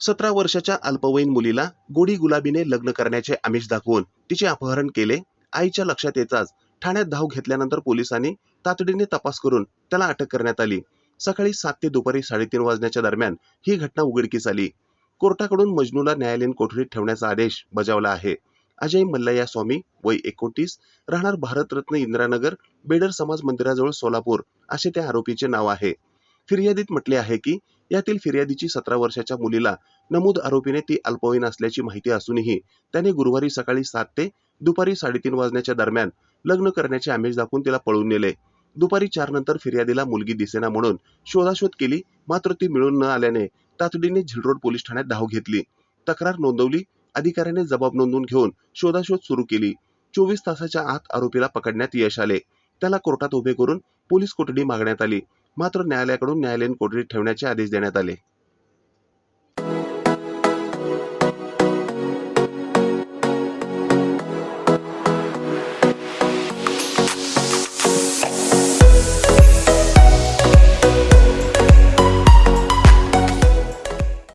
सतरा वर्षाच्या अल्पवयीन मुलीला गोडी गुलाबीने लग्न करण्याचे आमिष दाखवून तिचे अपहरण केले. आईच्या लक्षात येताच ठाण्यात धाव घेतल्यानंतर पोलिसांनी तातडीने तपास करून त्याला अटक करण्यात आली. सकाळी सात ते दुपारी साडेतीन वाजण्याच्या दरम्यान ही घटना उघडकीस आली. कोर्टाकडून मजनूला न्यायालयीन कोठडीत ठेवण्याचा आदेश बजावला आहे. अजय मल्लया स्वामी वय एकोणतीस राहणार भारतरत्न इंदिरानगर बेडर समाज मंदिराजवळ सोलापूर असे त्या आरोपीचे नाव आहे. फिर्यादीत म्हटले आहे की यातील फिर्यादीची सतरा वर्षाच्या मुलीला नमूद आरोपीने ती अल्पवयीन असल्याची माहिती असूनही त्याने गुरुवारी सकाळी सात ते दुपारी साडेतीन वाजण्याच्या दरम्यान लग्न करण्याचे आमिष दाखवून तिला पळून नेले. दुपारी चार नंतर फिर्यादीला मुलगी दिसेना म्हणून शोधाशोध केली मात्र ती मिळून न आल्याने तातडीने झिलरोड पोलीस ठाण्यात धाव घेतली. तक्रार नोंदवली अधिकाऱ्याने जबाब नोंदवून घेऊन शोधाशोध सुरू केली. चोवीस तासाच्या आत आरोपीला पकडण्यात यश आले. त्याला कोर्टात उभे करून पोलीस कोठडी मागण्यात आली. मात्र न्यायालयाकडून न्यायालयीन कोठडीत ठेवण्याचे आदेश देण्यात आले.